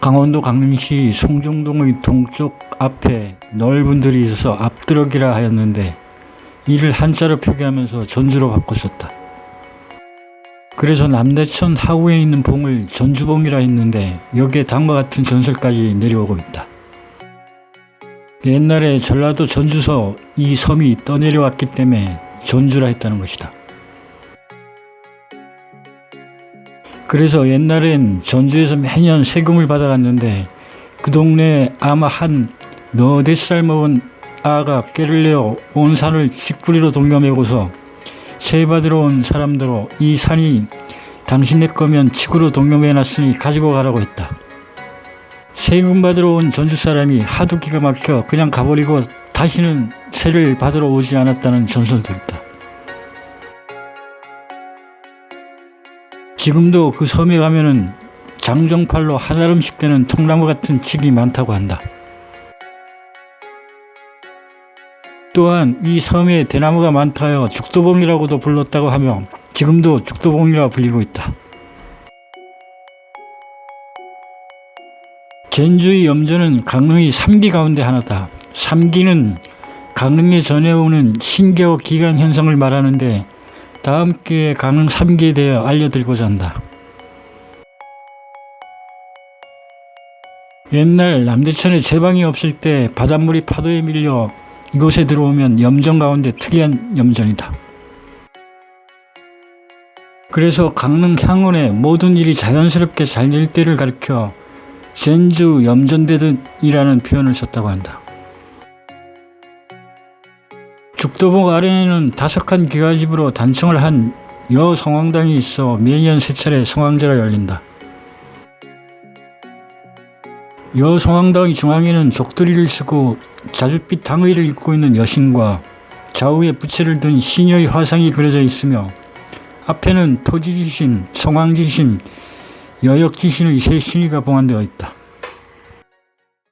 강원도 강릉시 송정동의 동쪽 앞에 넓은 들이 있어서 앞드럭이라 하였는데 이를 한자로 표기하면서 전주로 바꿨었다. 그래서 남대천 하구에 있는 봉을 전주봉이라 했는데 여기에 다음과 같은 전설까지 내려오고 있다. 옛날에 전라도 전주서 이 섬이 떠내려왔기 때문에 전주라 했다는 것이다. 그래서 옛날엔 전주에서 매년 세금을 받아갔는데 그 동네에 아마 한 너댓 살 먹은 아가 깨를 내어 온 산을 찌꾸리로 동여매고서 세 받으러 온 사람들로 이 산이 당신네 거면 지구로 동여매놨으니 가지고 가라고 했다. 세금 받으러 온 전주 사람이 하도 기가 막혀 그냥 가버리고 다시는 세를 받으러 오지 않았다는 전설도 있다. 지금도 그 섬에 가면은 장정팔로 한아름씩 되는 통나무 같은 칡이 많다고 한다. 또한 이 섬에 대나무가 많다여 죽도봉이라고도 불렀다고 하며 지금도 죽도봉이라 불리고 있다. 전주의 염전은 강릉의 삼기 가운데 하나다. 삼기는 강릉에 전해오는 신기와 기간 현상을 말하는데 다음 기회에 강릉 삼기에 대해 알려드리고자 한다. 옛날 남대천에 제방이 없을 때 바닷물이 파도에 밀려 이곳에 들어오면 염전 가운데 특이한 염전이다. 그래서 강릉 향원의 모든 일이 자연스럽게 잘 될 때를 가리켜 전주 염전대듯이라는 표현을 썼다고 한다. 죽도봉 아래에는 다섯 칸 기와집으로 단청을 한 여성황당이 있어 매년 세 차례 성황제가 열린다. 여성황당 중앙에는 족두리를 쓰고 자줏빛 당의를 입고 있는 여신과 좌우에 부채를 든 시녀의 화상이 그려져 있으며 앞에는 토지지신, 성황지신, 여역지신의 세 신이가 봉안되어 있다.